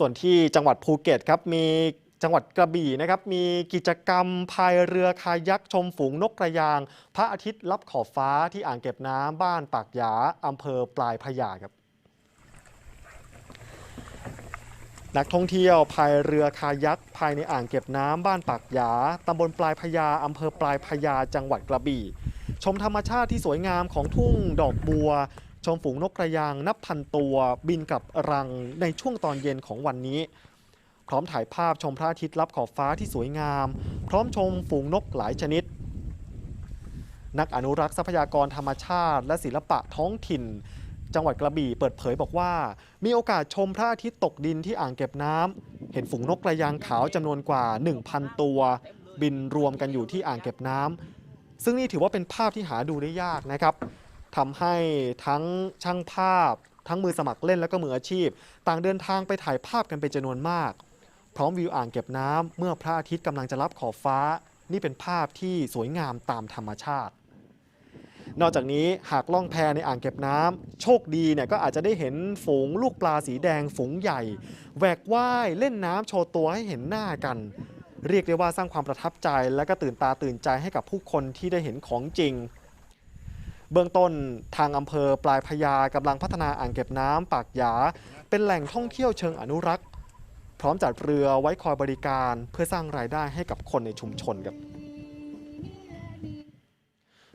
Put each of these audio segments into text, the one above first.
ส่วนที่จังหวัดภูเก็ตครับมีจังหวัดกระบี่นะครับมีกิจกรรมพายเรือคายักชมฝูงนกกระยาง พระอาทิตย์ลับขอบฟ้าที่อ่างเก็บน้ำบ้านปากหยาอำเภอปลายพระยาครับ นักท่องเที่ยวพายเรือคายักภายในอ่างเก็บน้ำบ้านปากหยาตำบลปลายพญาอำเภอปลายพญาจังหวัดกระบี่ ชมธรรมชาติที่สวยงามของทุ่งดอกบัว ชมฝูงนกกระยางนับพันตัวบินกลับรังในช่วงตอนเย็นของวันนี้ พร้อมถ่ายภาพชมพระอาทิตย์ลับขอบฟ้าที่สวยงาม พร้อมชมฝูงนกหลายชนิด นักอนุรักษ์ทรัพยากรธรรมชาติ และศิลปะท้องถิ่น จังหวัดกระบี่เปิดเผยบอกว่า มีโอกาสชมพระอาทิตย์ตกดินที่อ่างเก็บน้ำเห็นฝูงนกกระยางขาวจำนวนกว่า 1,000 ตัว บินรวมกันอยู่ที่อ่างเก็บน้ำซึ่งนี่ถือว่าเป็นภาพที่หาดูได้ยากนะครับ ทำให้ทั้งช่างภาพ ทั้งมือสมัครเล่นและก็มืออาชีพ ต่างเดินทางไปถ่ายภาพกันเป็นจำนวนมาก พร้อมวิวอ่างเก็บน้ำเมื่อพระอาทิตย์กำลังจะรับขอบฟ้า นี่เป็นภาพที่สวยงามตามธรรมชาติ นอกจากนี้หากล่องแพในอ่างเก็บน้ำโชคดีเนี่ยก็อาจจะได้เห็นฝูงลูกปลาสีแดงฝูงใหญ่แหวกว่ายเล่นน้ำโชว์ตัวให้เห็นหน้ากันเรียกได้ว่าสร้างความประทับใจและก็ตื่นตาตื่นใจให้กับผู้คนที่ได้เห็นของจริง เบื้องต้นทางอำเภอปลายพญากำลังพัฒนาอ่างเก็บน้ำปากหยา เป็นแหล่งท่องเที่ยวเชิงอนุรักษ์ พร้อมจัดเรือไว้คอยบริการเพื่อสร้างรายได้ให้กับคนในชุมชนครับ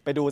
ไปดู